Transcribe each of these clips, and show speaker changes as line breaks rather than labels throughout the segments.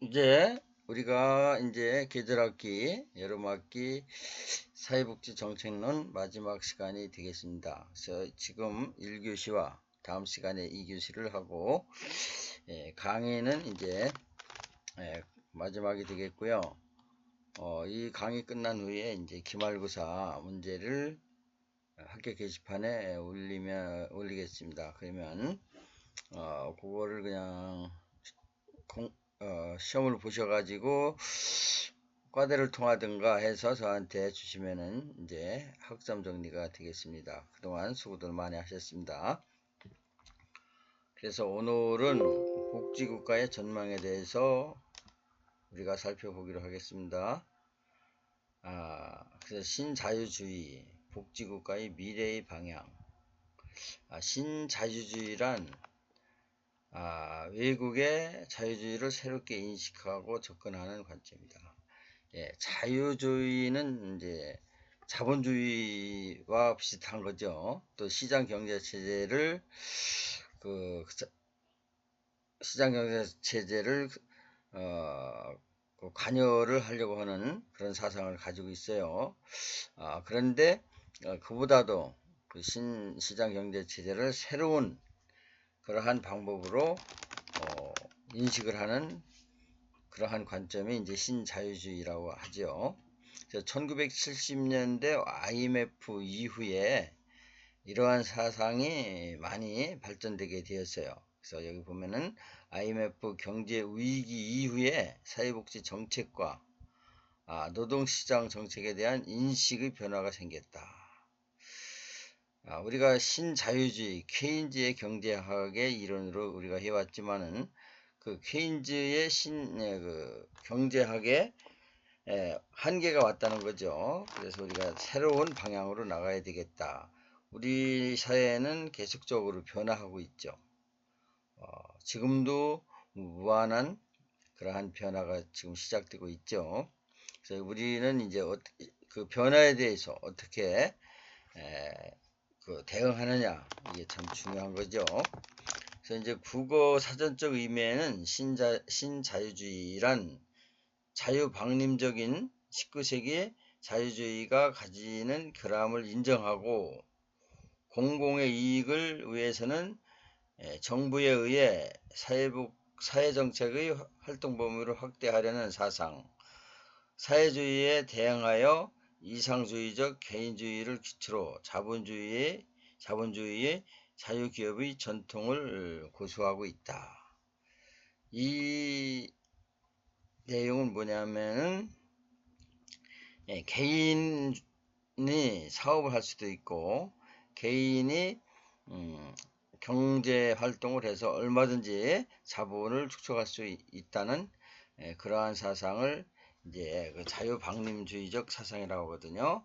이제 우리가 이제 계절학기, 여름학기 사회복지 정책론 마지막 시간이 되겠습니다. 그래서 지금 1교시와 다음 시간에 2교시를 하고 예, 강의는 이제 예, 마지막이 되겠고요. 어, 이 강의 끝난 후에 이제 기말고사 문제를 학교 게시판에 올리면 올리겠습니다. 그러면 어, 그거를 그냥 공, 어, 시험을 보셔가지고 과대를 통하든가 해서 저한테 주시면은 이제 학점 정리가 되겠습니다. 그동안 수고들 많이 하셨습니다. 그래서 오늘은 복지국가의 전망에 대해서 우리가 살펴보기로 하겠습니다. 아, 그래서 신자유주의, 복지국가의 미래의 방향. 아, 신자유주의란 아, 외국의 자유주의를 새롭게 인식하고 접근하는 관점이다. 예, 자유주의는 이제 자본주의와 비슷한 거죠. 또 시장 경제 체제를 그 시장 경제 체제를 어, 그 관여를 하려고 하는 그런 사상을 가지고 있어요. 아, 그런데 어, 그보다도 그 신시장 경제 체제를 새로운 그러한 방법으로 어, 인식을 하는 그러한 관점이 이제 신자유주의라고 하죠. 1970년대 IMF 이후에 이러한 사상이 많이 발전되게 되었어요. 그래서 여기 보면은 IMF 경제 위기 이후에 사회복지 정책과 아, 노동시장 정책에 대한 인식의 변화가 생겼다. 아, 우리가 신자유주의, 케인즈의 경제학의 이론으로 우리가 해왔지만은 그 케인즈의 신, 예, 그 경제학의 예, 한계가 왔다는 거죠. 그래서 우리가 새로운 방향으로 나가야 되겠다. 우리 사회는 계속적으로 변화하고 있죠. 어, 지금도 무한한 그러한 변화가 지금 시작되고 있죠. 그래서 우리는 이제 어, 그 변화에 대해서 어떻게 에, 그 대응하느냐 이게 참 중요한 거죠. 그래서 이제 국어 사전적 의미에는 신자 신자유주의란 자유방림적인 19세기의 자유주의가 가지는 결함을 인정하고 공공의 이익을 위해서는 정부에 의해 사회복, 사회정책의 활동 범위를 확대하려는 사상, 사회주의에 대응하여 이상주의적 개인주의를 기초로 자본주의의 자본주의의 자유기업의 전통을 고수하고 있다. 이 내용은 뭐냐면은 예, 개인이 사업을 할 수도 있고 개인이 음, 경제 활동을 해서 얼마든지 자본을 축적할 수 있다는 예, 그러한 사상을 이제 그 자유방림주의적 사상이라고 하거든요.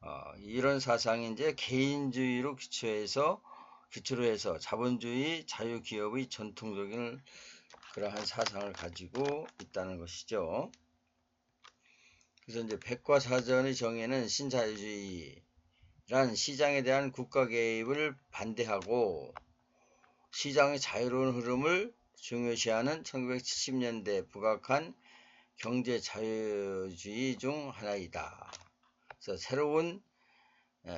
어, 이런 사상이 이제 개인주의로 기초해서 기초로 해서 자본주의 자유기업의 전통적인 그러한 사상을 가지고 있다는 것이죠. 그래서 이제 백과사전의 정의는 신자유주의란 시장에 대한 국가 개입을 반대하고 시장의 자유로운 흐름을 중요시하는 1970년대 부각한 경제 자유주의 중 하나이다. 그래서 새로운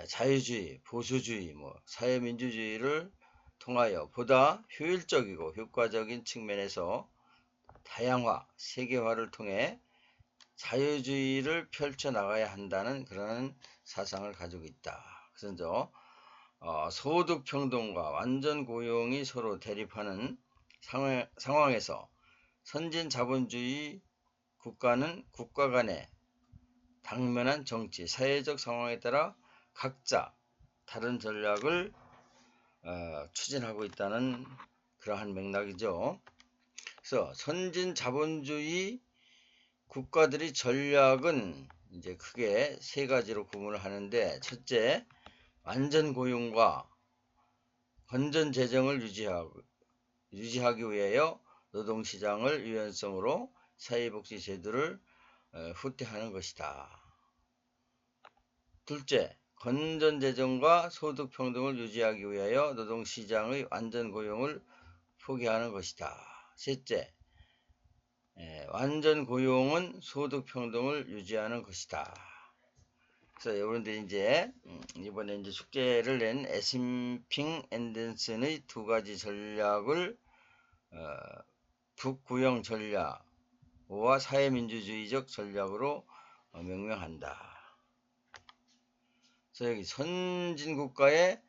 자유주의, 보수주의, 뭐 사회민주주의를 통하여 보다 효율적이고 효과적인 측면에서 다양화, 세계화를 통해 자유주의를 펼쳐나가야 한다는 그런 사상을 가지고 있다. 그래서 저, 어, 소득평등과 완전 고용이 서로 대립하는 상황, 상황에서 선진 자본주의 국가는 국가 간의 당면한 정치, 사회적 상황에 따라 각자 다른 전략을 어, 추진하고 있다는 그러한 맥락이죠. 그래서 선진 자본주의 국가들의 전략은 이제 크게 세 가지로 구분을 하는데 첫째, 완전 고용과 건전 재정을 유지하고, 유지하기 위하여 노동시장을 유연성으로 사회복지 제도를 어, 후퇴하는 것이다. 둘째, 건전재정과 소득평등을 유지하기 위하여 노동시장의 완전 고용을 포기하는 것이다. 셋째, 완전 고용은 소득 평등을 유지하는 것이다. 그래서 여러분들이 이제 음, 이번에 이제 숙제를 낸 에심핑 앤덴슨의 두 가지 전략을 어, 북구형 전략 과 사회민주주의적 전략으로 어, 명명한다. 그래서 여기 선진 국가의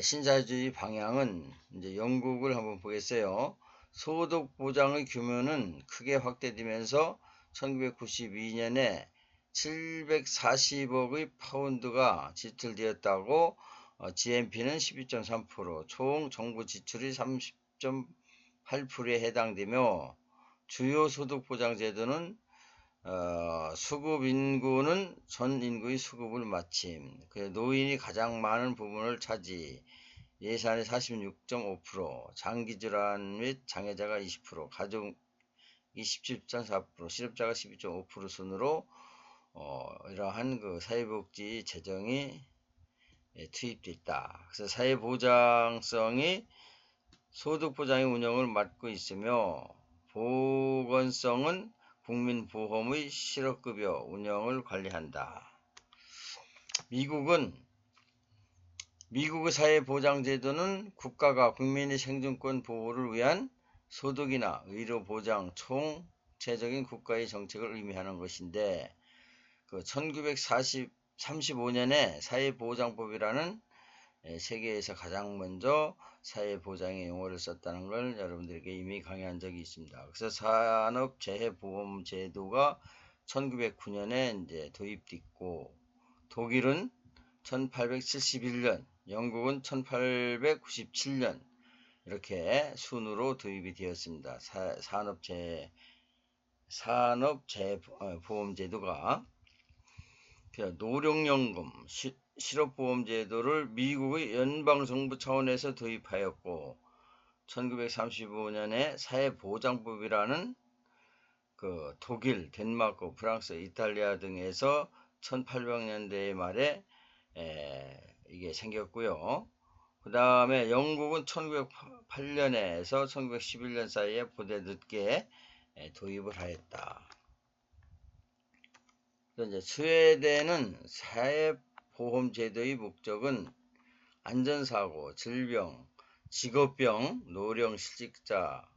신자유주의 방향은 이제 영국을 한번 보겠어요. 소득 보장의 규모는 크게 확대되면서 1992년에 740억의 파운드가 지출되었다고 어, GNP는 12.3%, 총 정부 지출이 30.8%에 해당되며 주요 소득 보장 제도는 어, 수급 인구는 전 인구의 수급을 마침, 그 노인이 가장 많은 부분을 차지, 예산의 46.5%, 장기 질환 및 장애자가 20%, 가족이 17.4%, 실업자가 12.5% 순으로 어, 이러한 그 사회복지 재정이 예, 투입돼 있다. 그래서 사회보장성이 소득보장의 운영을 맡고 있으며 보건성은 국민보험의 실업급여 운영을 관리한다. 미국은 미국의 사회보장제도는 국가가 국민의 생존권 보호를 위한 소득이나 의료 보장 총체적인 국가의 정책을 의미하는 것인데 그 1935년에 사회보장법이라는 세계에서 가장 먼저 사회보장의 용어를 썼다는 걸 여러분들에게 이미 강의한 적이 있습니다. 그래서 산업재해보험제도가 1909년에 이제 도입됐고 독일은 1871년, 영국은 1897년 이렇게 순으로 도입이 되었습니다. 산업재 산업재보험제도가 노령연금, 시, 실업보험 제도를 미국의 연방정부 차원에서 도입하였고 1935년에 사회보장법이라는 그 독일, 덴마크, 프랑스, 이탈리아 등에서 1800년대 말에 에, 이게 생겼고요. 그 다음에 영국은 1908년에서 1911년 사이에 보대 늦게 도입을 하였다. 이제 스웨덴은 사회 보험제도의 목적은 안전사고, 질병, 직업병, 노령 실직자,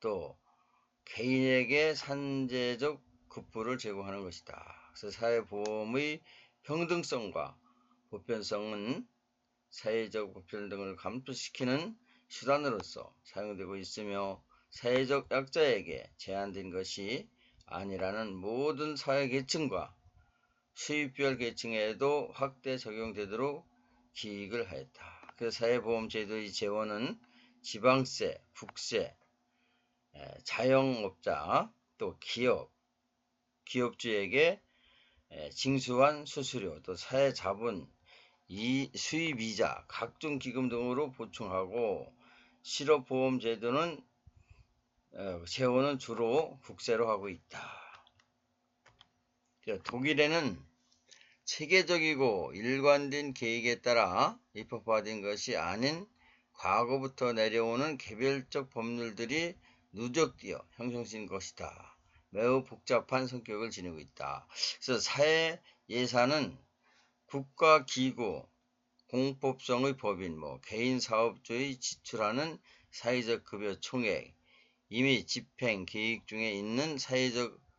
또 개인에게 산재적 급부를 제공하는 것이다. 그래서 사회보험의 평등성과 보편성은 사회적 보편 등을 감소시키는 수단으로서 사용되고 있으며 사회적 약자에게 제한된 것이 아니라는 모든 사회계층과 수입별 계층에도 확대 적용되도록 기획을 하였다. 그 사회보험 제도의 재원은 지방세, 국세, 자영업자, 또 기업, 기업주에게 징수한 수수료, 또 사회자본, 수입이자, 각종 기금 등으로 보충하고 실업보험 제도는 재원은 주로 국세로 하고 있다. 독일에는 체계적이고 일관된 계획에 따라 입법화된 것이 아닌 과거부터 내려오는 개별적 법률들이 누적되어 형성된 것이다. 매우 복잡한 성격을 지니고 있다. 그래서 사회 예산은 국가기구, 공법성의 법인, 뭐 개인 사업주의 지출하는 사회적 급여 총액, 이미 집행 계획 중에 있는 사회적 어,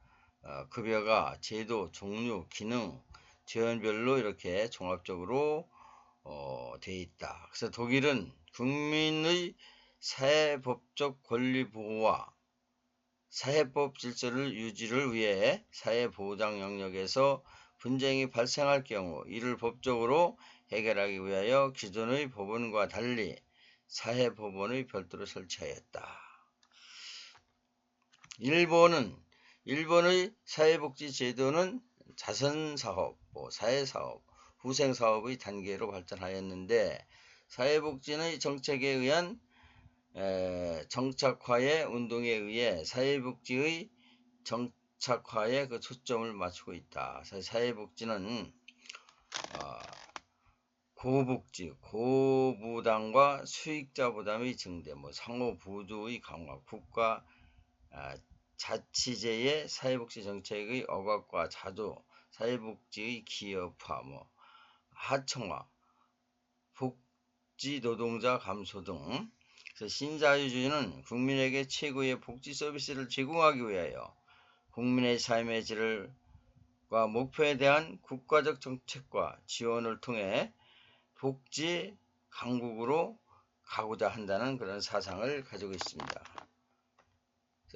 급여가 제도, 종류, 기능, 지원별로 이렇게 종합적으로 어, 되어 있다. 그래서 독일은 국민의 사회법적 권리 보호와 사회법 질서를 유지를 위해 사회보장 영역에서 분쟁이 발생할 경우 이를 법적으로 해결하기 위하여 기존의 법원과 달리 사회법원의 별도로 설치하였다. 일본은 일본의 사회복지 제도는 자선사업, 뭐 사회사업, 후생사업의 단계로 발전하였는데 사회복지의 정책에 의한 에, 정착화의 운동에 의해 사회복지의 정착화에 그 초점을 맞추고 있다. 사회복지는 어, 고복지, 고부담과 수익자 부담의 증대, 뭐 상호 부조의 강화, 국가 아, 자치제의 사회복지 정책의 억압과 자도, 사회복지의 기업화, 뭐 하청화, 복지 노동자 감소 등 신자유주의는 국민에게 최고의 복지 서비스를 제공하기 위하여 국민의 삶의 질과 목표에 대한 국가적 정책과 지원을 통해 복지 강국으로 가고자 한다는 그런 사상을 가지고 있습니다.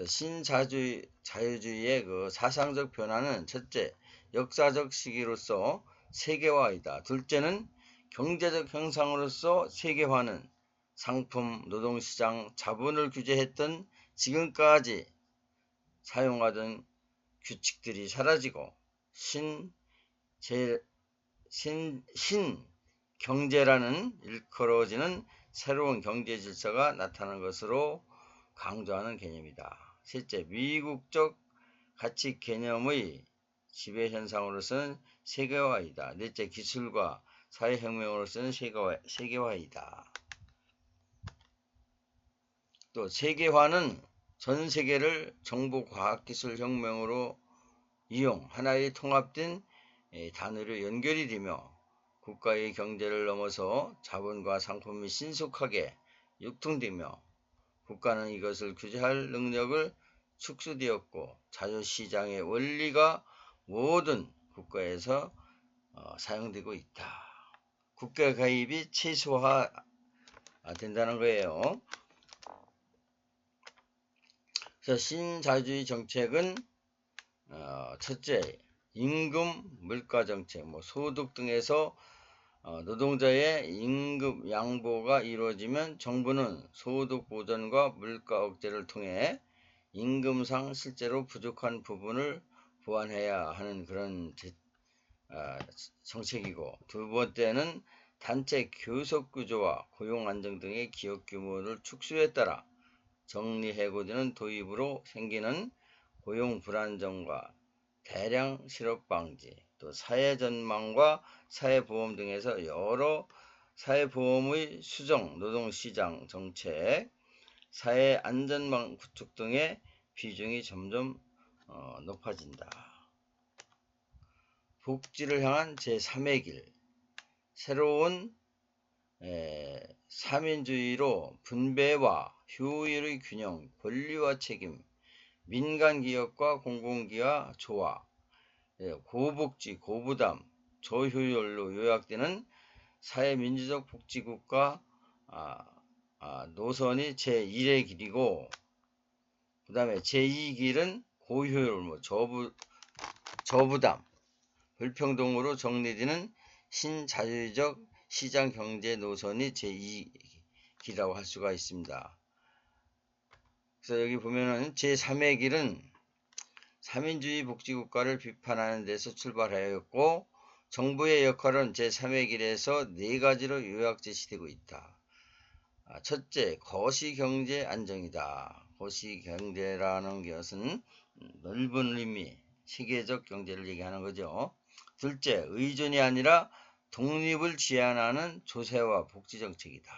신자유주의 자유주의의 그 사상적 변화는 첫째, 역사적 시기로서 세계화이다. 둘째는 경제적 형상으로서 세계화는 상품, 노동시장, 자본을 규제했던 지금까지 사용하던 규칙들이 사라지고 신, 제, 신, 신 경제라는 일컬어지는 새로운 경제 질서가 나타난 것으로 강조하는 개념이다. 실제 미국적 가치 개념의 지배 현상으로서는 세계화이다. 넷째 기술과 사회혁명으로서는 세계화, 세계화이다. 또 세계화는 전 세계를 정보 과학기술 혁명으로 이용 하나의 통합된 단어로 연결이 되며 국가의 경제를 넘어서 자본과 상품이 신속하게 유통되며 국가는 이것을 규제할 능력을 축소되었고 자유시장의 원리가 모든 국가에서 어, 사용되고 있다. 국가 가입이 최소화 된다는 거예요. 그래서 신자주의 정책은 어, 첫째 임금 물가 정책, 뭐 소득 등에서 어, 노동자의 임금 양보가 이루어지면 정부는 소득 보전과 물가 억제를 통해 임금상 실제로 부족한 부분을 보완해야 하는 그런 제, 어, 정책이고 두 번째는 단체 교섭 구조와 고용 안정 등의 기업 규모를 축소에 따라 정리해고되는 도입으로 생기는 고용 불안정과 대량 실업 방지, 또 사회전망과 사회보험 등에서 여러 사회보험의 수정, 노동시장 정책, 사회안전망 구축 등의 비중이 점점 어, 높아진다. 복지를 향한 제3의 길, 새로운 에, 3인주의로 분배와 효율의 균형, 권리와 책임, 민간기업과 공공기업 조화, 예, 고복지, 고부담, 저효율로 요약되는 사회민주적 복지국가 아, 아, 노선이 제1의 길이고 그 다음에 제2 길은 고효율, 뭐 저부, 저부담, 불평등으로 정리되는 신자유적 시장경제 노선이 제2 길이라고 할 수가 있습니다. 그래서 여기 보면은 제3의 길은 3인주의 복지국가를 비판하는 데서 출발하였고 정부의 역할은 제3의 길에서 네 가지로 요약 제시되고 있다. 아, 첫째, 거시경제 안정이다. 거시경제라는 것은 넓은 의미, 세계적 경제를 얘기하는 거죠. 둘째, 의존이 아니라 독립을 지향하는 조세와 복지정책이다.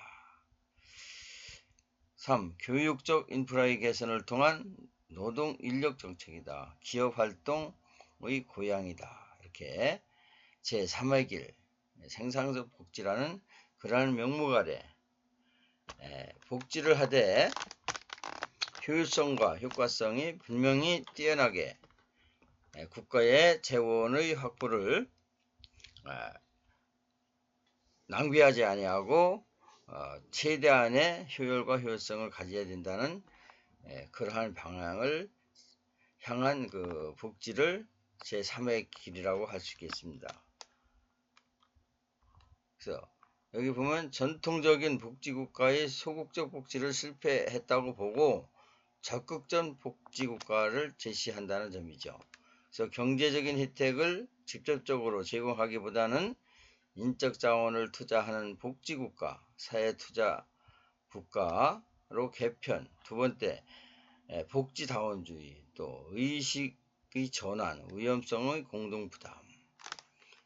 3. 교육적 인프라의 개선을 통한 노동 인력 정책이다. 기업 활동의 고향이다. 이렇게 제3의 길 생산적 복지라는 그러한 명목 아래 복지를 하되 효율성과 효과성이 분명히 뛰어나게 국가의 재원의 확보를 아, 낭비하지 아니하고 어, 최대한의 효율과 효율성을 가져야 된다는 예, 그러한 방향을 향한 그 복지를 제3의 길이라고 할 수 있겠습니다. 그래서 여기 보면 전통적인 복지국가의 소극적 복지를 실패했다고 보고 적극적 복지국가를 제시한다는 점이죠. 그래서 경제적인 혜택을 직접적으로 제공하기보다는 인적 자원을 투자하는 복지국가, 사회 투자 국가 로 개편. 두 번째, 복지다원주의, 또 의식의 전환, 위험성의 공동부담.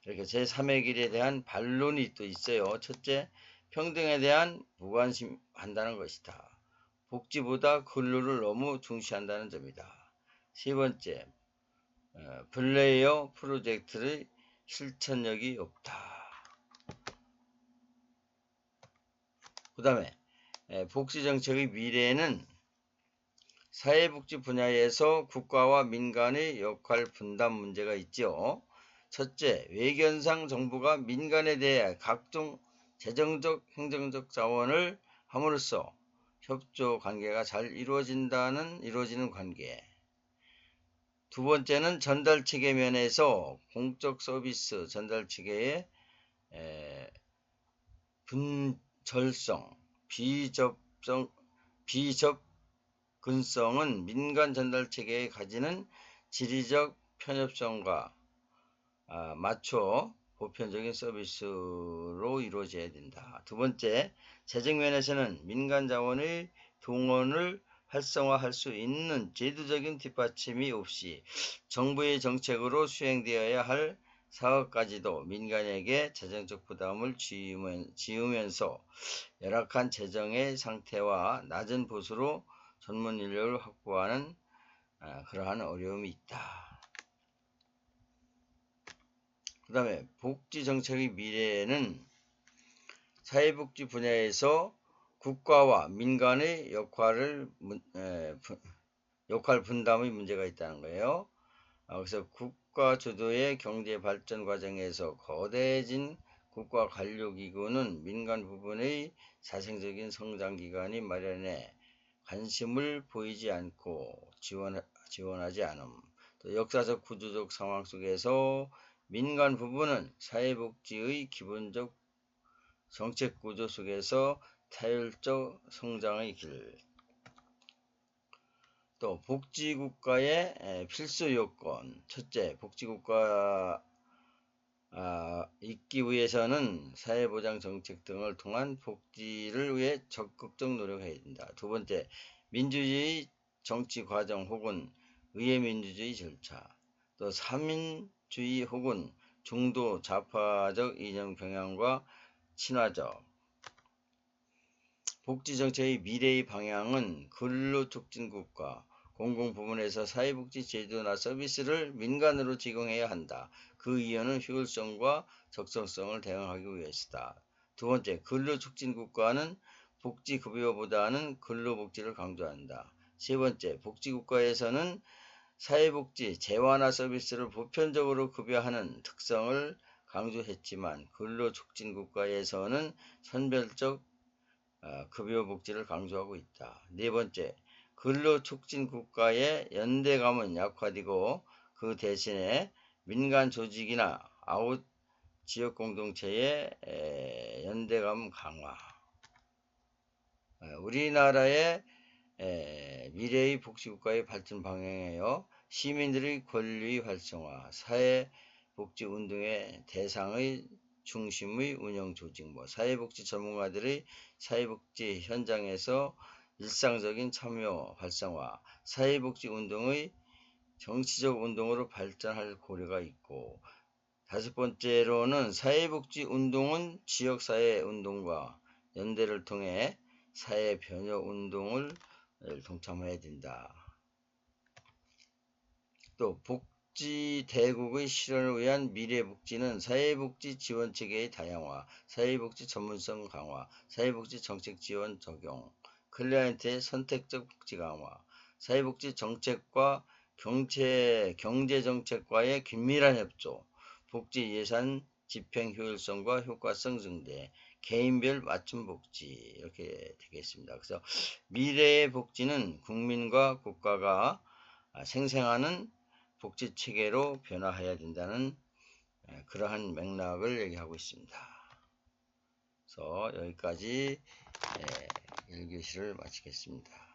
이렇게 제3의 길에 대한 반론이 또 있어요. 첫째, 평등에 대한 무관심한다는 것이다. 복지보다 근로를 너무 중시한다는 점이다. 세 번째, 어, 플레이어 프로젝트의 실천력이 없다. 그 다음에 복지정책의 미래에는 사회복지 분야에서 국가와 민간의 역할 분담 문제가 있죠. 첫째, 외견상 정부가 민간에 대해 각종 재정적, 행정적 자원을 함으로써 협조 관계가 잘 이루어진다는 이루어지는 관계. 두 번째는 전달 체계 면에서 공적 서비스 전달 체계의 분절성, 비접성, 비접근성은 민간 전달 체계에 가지는 지리적 편협성과 아, 맞춰 보편적인 서비스로 이루어져야 된다. 두 번째, 재정 면에서는 민간 자원의 동원을 활성화할 수 있는 제도적인 뒷받침이 없이 정부의 정책으로 수행되어야 할 사업까지도 민간에게 재정적 부담을 지으면서 열악한 재정의 상태와 낮은 보수로 전문 인력을 확보하는 아, 그러한 어려움이 있다. 그 다음에 복지 정책의 미래에는 사회복지 분야에서 국가와 민간의 역할을 역할 분담의 문제가 있다는 거예요. 아, 그래서 국 가 주도의 경제 발전 과정에서 거대해진 국가 관료기구는 민간 부분의 자생적인 성장 기관이 마련해 관심을 보이지 않고 지원, 지원하지 않음. 또 역사적 구조적 상황 속에서 민간 부분은 사회복지의 기본적 정책 구조 속에서 타율적 성장의 길, 또 복지국가의 필수 요건, 첫째, 복지국가 아, 있기 위해서는 사회보장 정책 등을 통한 복지를 위해 적극적 노력해야 된다. 두 번째, 민주주의 정치 과정 혹은 의회 민주주의 절차, 또 3인 주의 혹은 중도 좌파적 이념 경향과 친화적. 복지 정책의 미래의 방향은 근로 촉진 국가 공공부문에서 사회복지 제도나 서비스를 민간으로 제공해야 한다. 그 이유는 효율성과 적성성을 대응하기 위해서다. 두 번째, 근로촉진국가는 복지급여보다는 근로복지를 강조한다. 세 번째, 복지국가에서는 사회복지, 재화나 서비스를 보편적으로 급여하는 특성을 강조했지만 근로촉진국가에서는 선별적 어, 급여복지를 강조하고 있다. 네 번째, 근로 촉진 국가의 연대감은 약화되고 그 대신에 민간 조직이나 아웃 지역 공동체의 연대감 강화. 어, 우리나라의 미래의 복지국가의 발전 방향에요. 시민들의 권리 활성화, 사회복지운동의 대상의 중심의 운영 조직, 뭐 사회복지 전문가들의 사회복지 현장에서 일상적인 참여 활성화, 사회복지 운동의 정치적 운동으로 발전할 고려가 있고 다섯 번째로는 사회복지 운동은 지역사회 운동과 연대를 통해 사회 변화 운동을 동참해야 된다. 또 복지 대국의 실현을 위한 미래 복지는 사회복지 지원 체계의 다양화, 사회복지 전문성 강화, 사회복지 정책 지원 적용, 클라이언트의 선택적 복지 강화, 사회복지 정책과 경제, 경제 정책과의 긴밀한 협조, 복지 예산 집행 효율성과 효과성 증대, 개인별 맞춤 복지 이렇게 되겠습니다. 그래서 미래의 복지는 국민과 국가가 생생하는 복지 체계로 변화해야 된다는 그러한 맥락을 얘기하고 있습니다. 그래서 여기까지 1교시를 마치겠습니다.